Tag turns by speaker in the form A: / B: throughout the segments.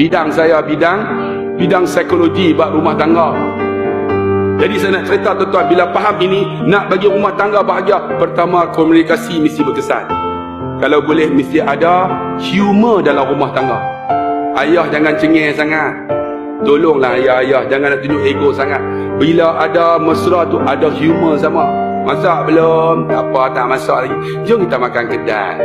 A: bidang saya bidang bidang psikologi bab rumah tangga. Jadi saya nak cerita tuan-tuan bila faham ini nak bagi rumah tangga bahagia pertama komunikasi mesti berkesan. Kalau boleh mesti ada humor dalam rumah tangga. Ayah jangan cengeng sangat. Tolonglah ayah-ayah jangan nak tunjuk ego sangat. Bila ada mesra tu ada humor sama. Masak belum? Tak apa tak masak lagi. Jom kita makan kedai.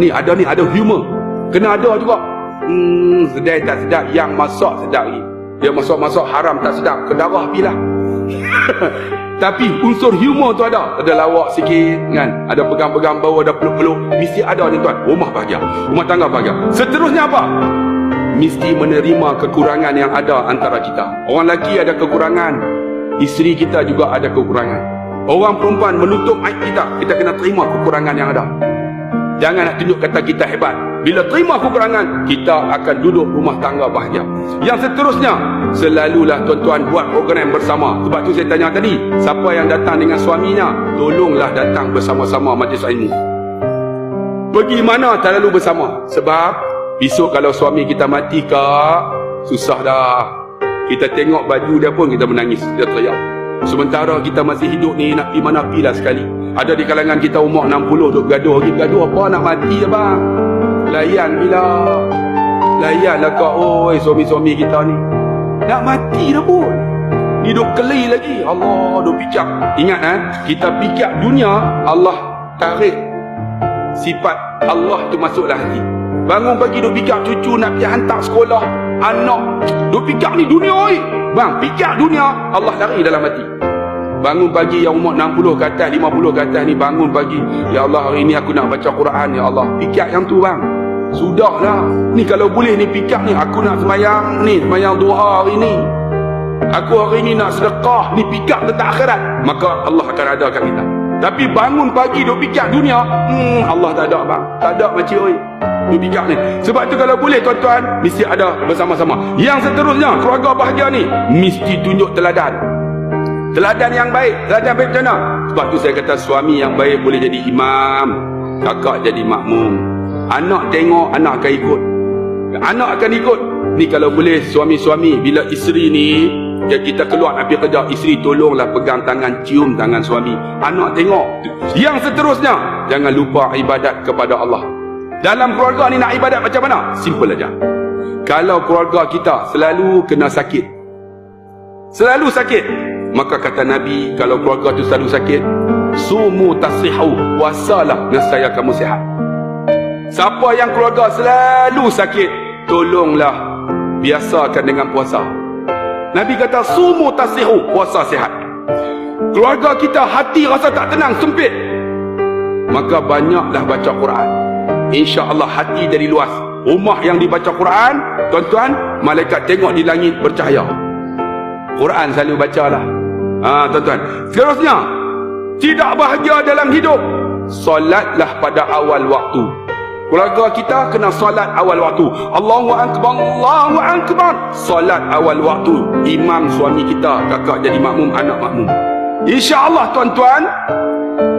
A: Ni ada ni ada humor. Kena ada juga. Hmm, sedap tak sedap yang masak sedap lagi. Dia masak-masak haram tak sedap ke darah pilah. Tapi unsur humor tu ada. Ada lawak sikit kan. Ada pegang-pegang bau, ada peluk-peluk. Mesti ada ni tuan. Rumah bahagia. Rumah tangga bahagia. Seterusnya apa? Mesti menerima kekurangan yang ada antara kita. Orang lelaki ada kekurangan. Isteri kita juga ada kekurangan. Orang perempuan menutup aib kita. Kita kena terima kekurangan yang ada. Jangan nak tunjuk kata kita hebat. Bila terima kekurangan, kita akan duduk rumah tangga bahagia. Yang seterusnya, selalulah tuan-tuan buat program bersama. Sebab tu saya tanya tadi, siapa yang datang dengan suaminya, tolonglah datang bersama-sama majlis ilmu. Pergi mana tak lalu bersama. Sebab, besok kalau suami kita mati kak, susah dah. Kita tengok baju dia pun kita menangis, kita teriak. Sementara kita masih hidup ni nak pergi mana pergilah sekali. Ada di kalangan kita umur 60 duk gaduh lagi gaduh apa nak mati apa? Layan bila. Layan lah kau oi suami-suami kita ni. Nak mati dah pun. Hidup keli lagi. Allah duk pijak. Ingat eh, kita pijak dunia, Allah tarik sifat Allah tu masuklah hati. Bangun pagi duk pijak cucu nak pergi hantar sekolah. Anak duk pijak ni dunia oi. Bang, pijak dunia, Allah lari dalam hati. Bangun pagi yang umur 60 ke atas, 50 ke atas ni bangun pagi. Ya Allah, hari ni aku nak baca Quran, Ya Allah. Pikir yang tu bang. Sudahlah. Ni kalau boleh ni pikir ni, aku nak semayang ni, semayang doa hari ni. Aku hari ni nak sedekah, ni pikir tentang akhirat. Maka Allah akan ada kat kita. Tapi bangun pagi duk pikir dunia, hmm, Allah tak ada bang. Tak ada macam oi. Duk pikir ni. Sebab tu kalau boleh tuan-tuan, mesti ada bersama-sama. Yang seterusnya, keluarga bahagia ni, mesti tunjuk teladan. Teladan yang baik. Teladan baik macam mana? Sebab tu saya kata suami yang baik boleh jadi imam. Kakak jadi makmum. Anak tengok, anak akan ikut. Anak akan ikut. Ni kalau boleh suami-suami, bila isteri ni, kita keluar pergi kerja, isteri tolonglah pegang tangan, cium tangan suami. Anak tengok. Yang seterusnya, jangan lupa ibadat kepada Allah. Dalam keluarga ni nak ibadat macam mana? Simple aja. Kalau keluarga kita selalu kena sakit. Selalu sakit. Maka kata Nabi, kalau keluarga tu selalu sakit, sumu tasihu, puasalah nescaya kamu sihat. Siapa yang keluarga selalu sakit, tolonglah biasakan dengan puasa. Nabi kata sumu tasihu, puasa sihat. Keluarga kita hati rasa tak tenang, sempit. Maka banyaklah baca Quran. Insya-Allah hati dari luas. Rumah yang dibaca Quran, tuan-tuan, malaikat tengok di langit bercahaya. Quran selalu bacalah. Ha, tuan-tuan. Seterusnya, tidak bahagia dalam hidup. Solatlah pada awal waktu. Keluarga kita kena solat awal waktu. Allahu akbar, Allahu akbar. Solat awal waktu. Imam suami kita, kakak jadi makmum, anak makmum. Insya-Allah tuan-tuan,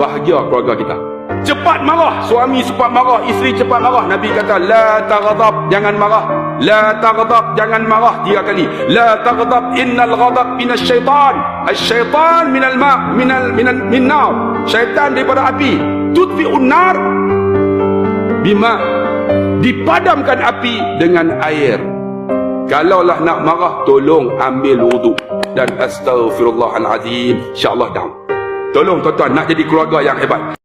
A: bahagia keluarga kita. Cepat marah, suami cepat marah, isteri cepat marah. Nabi kata, la taghdab, jangan marah. La taghdab, jangan marah tiga kali. La taghdab, innal ghadab minas syaitan. Al-syaitan minal ma' minal minal min nar. Syaitan daripada api. Tudfi'un nar bima dipadamkan api dengan air. Kalaulah nak marah, tolong ambil wudu dan astaghfirullahalazim. Insya-Allah dah. Tolong tuan-tuan nak jadi keluarga yang hebat.